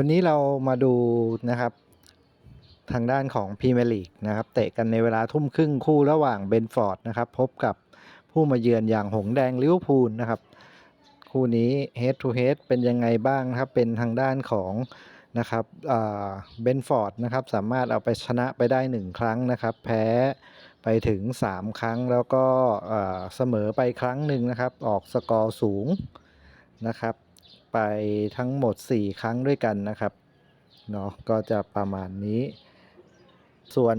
วันนี้เรามาดูนะครับ ทางด้านของพรีเมียร์ลีกนะครับ เตะกันในเวลาทุ่มครึ่งคู่ระหว่างเบนฟอร์ดนะครับ พบกับผู้มาเยือนอย่างหงแดงลิเวอร์พูลนะครับ คู่นี้ head to head เป็นยังไงบ้างครับ เป็นทางด้านของนะครับเบนฟอร์ดนะครับ สามารถเอาไปชนะไปได้ 1 ครั้งนะครับ แพ้ไปถึง 3 ครั้งแล้วก็เสมอไปครั้งหนึ่งนะครับ ออกสกอร์สูงนะครับ ไปทั้งหมด 4 ครั้งด้วยกันนะครับเนาะก็จะประมาณนี้ ส่วน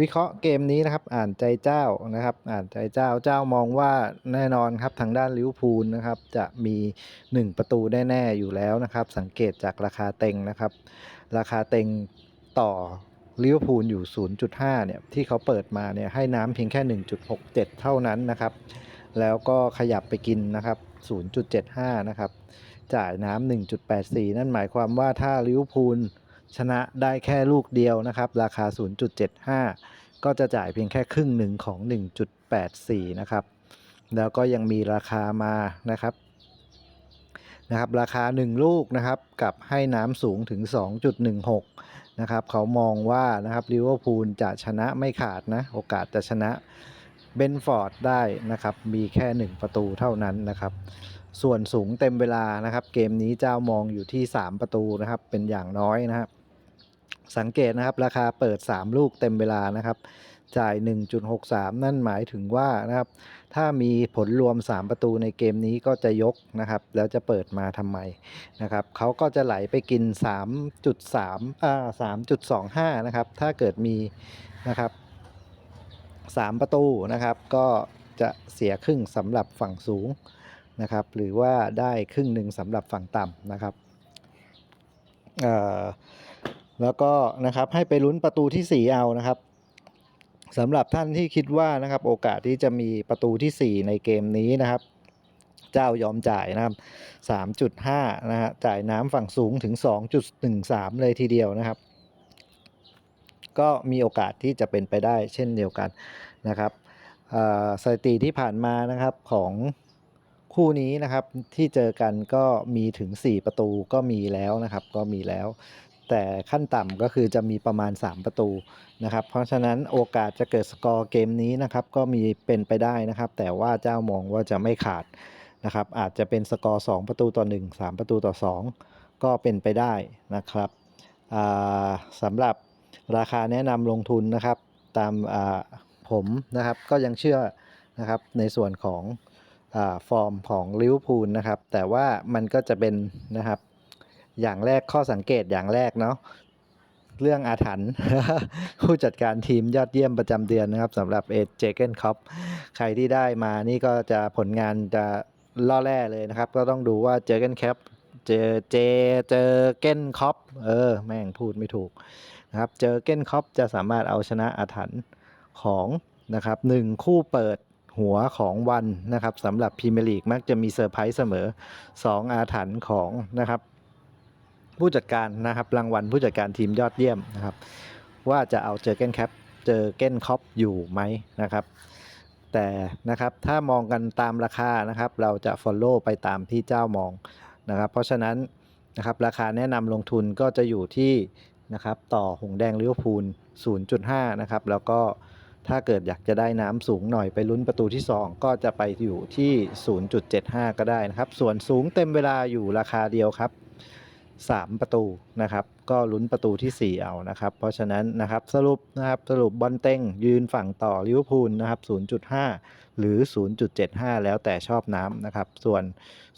วิเคราะห์เกมนี้นะครับ อ่านใจเจ้านะครับ อ่านใจเจ้าเจ้ามองว่าแน่นอนครับทางด้านลิวพูลนะครับ จะมี 1 ประตูแน่ๆอยู่แล้วนะครับ สังเกตจากราคาเต็งนะครับ ราคาเต็งต่อลิเวอร์พูลอยู่ 0.5 เนี่ย ที่เขาเปิดมาเนี่ยให้น้ำเพียงแค่ 1.67 เท่านั้นนะครับ แล้วก็ขยับไปกินนะครับ 0.75 นะครับ จ่ายน้ำ1.84 นั่นหมายความว่าถ้าลิเวอร์พูลชนะได้แค่ลูกเดียวนะครับ ราคา 0.75 ก็จะจ่ายเพียงแค่ครึ่งหนึ่งของ 1.84 นะครับ แล้วก็ยังมีราคามานะครับนะครับราคา 1 ลูกนะครับกับให้น้ำสูงถึง 2.16 นะครับเขามองว่านะครับลิเวอร์พูลจะชนะไม่ขาดนะ โอกาสจะชนะ เบนฟอร์ดได้นะครับ มีแค่ 1 ประตูเท่านั้นนะครับ ส่วนสูงเต็มเวลานะครับ เกมนี้เจ้ามองอยู่ที่ 3 ประตูนะครับ เป็นอย่างน้อยนะครับ สังเกตนะครับ ราคาเปิด 3 ลูกเต็มเวลานะครับ จ่าย 1.63 นั่นหมายถึงว่านะครับ ถ้ามีผลรวม 3 ประตูในเกมนี้ก็จะยกนะครับ แล้วจะเปิดมาทำไมนะครับ เขาก็จะไหลไปกิน 3.3อ่า3.25 นะครับ ถ้าเกิดมีนะครับ 3 ประตูนะครับ ก็จะเสียครึ่งสำหรับฝั่งสูงนะครับ หรือว่าได้ครึ่งหนึ่งสำหรับฝั่งต่ำนะครับแล้วก็นะครับให้ไปลุ้นประตูที่ 4 เอานะครับสำหรับท่านที่คิดว่านะครับโอกาสที่จะมีประตูที่ 4 ในเกมนี้นะครับ เจ้ายอมจ่ายนะครับ3.5นะฮะจ่ายน้ำฝั่งสูงถึง 2.13 เลยทีเดียวนะครับ ก็มีโอกาสที่จะเป็นไปได้เช่นเดียวกันนะครับสถิติที่ผ่านมานะครับของคู่นี้นะครับที่เจอกันก็มีถึง 4 ประตูก็มีแล้วนะครับก็มีแล้ว แต่ขั้นต่ำก็คือจะมีประมาณ 3 ประตูนะครับ เพราะฉะนั้นโอกาสจะเกิดสกอร์เกมนี้นะครับก็มีเป็นไปได้นะครับ แต่ว่าเจ้ามองว่าจะไม่ขาดนะครับอาจจะเป็นสกอร์ 2 ประตูต่อ 1 3 ประตูต่อ 2 ก็เป็นไปได้นะครับสำหรับ ราคาแนะนำลงทุนนะครับตามผมนะครับก็ยังเชื่อนะครับในส่วนของอฟอร์มของลิเวอร์พูลนะครับ แต่ว่ามันก็จะเป็นนะครับอย่างแรกข้อสังเกตอย่างแรกเนาะเรื่องอาถรรพ์ผู้จัดการทีมยอดเยี่ยมประจำเดือนนะครับสำหรับเอเจเกนคอปใครที่ได้มานี่ก็จะผลงานจะล่อแร่เลยนะครับ ก็ต้องดูว่าเจเกนแคปเจอเจเจอเกนคอปเออ แม่งพูดไม่ถูก นะครับ เจอเกนคอปจะสามารถเอาชนะอาถรรพ์ของนะครับหนึ่งคู่เปิดหัวของวันนะครับสำหรับพรีเมียร์ลีกมักจะมีเซอร์ไพรส์เสมอ 2 อาถรรพ์ของนะครับ ผู้จัดการนะครับรางวัลผู้จัดการทีมยอดเยี่ยมนะครับ ว่าจะเอาเจอเกนแคปเจอเกนคอปอยู่ไหมนะครับ แต่นะครับถ้ามองกันตามราคานะครับ เราจะ Follow ไปตามที่เจ้ามองนะครับ เพราะฉะนั้นนะครับราคาแนะนำลงทุนก็จะอยู่ที่ นะครับต่อหงแดงลิเวอร์พูล 0.5 นะครับ แล้วก็ถ้าเกิดอยากจะได้น้ำสูงหน่อยไปลุ้นประตูที่ 2 ก็จะไปอยู่ที่ 0.75 ก็ได้นะครับ ส่วนสูงเต็มเวลาอยู่ราคาเดียวครับ 3 ประตูนะครับ ก็ลุ้นประตูที่ 4 เอานะครับ เพราะฉะนั้นนะครับสรุปนะครับสรุปบอลเต็งยืนฝั่งต่อลิเวอร์พูลนะครับ 0.5 หรือ 0.75 แล้วแต่ชอบน้ำนะครับ ส่วน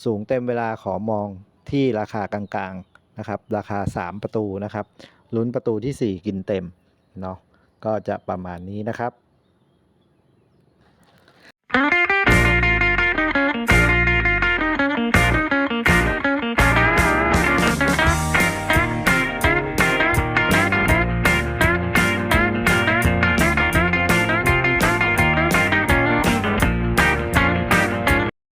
สูงเต็มเวลาขอมองที่ราคากลางๆนะครับ ราคา 3 ประตูนะครับ ลุ้นประตูที่ 4 กินเต็มเนาะก็จะประมาณนี้นะครับ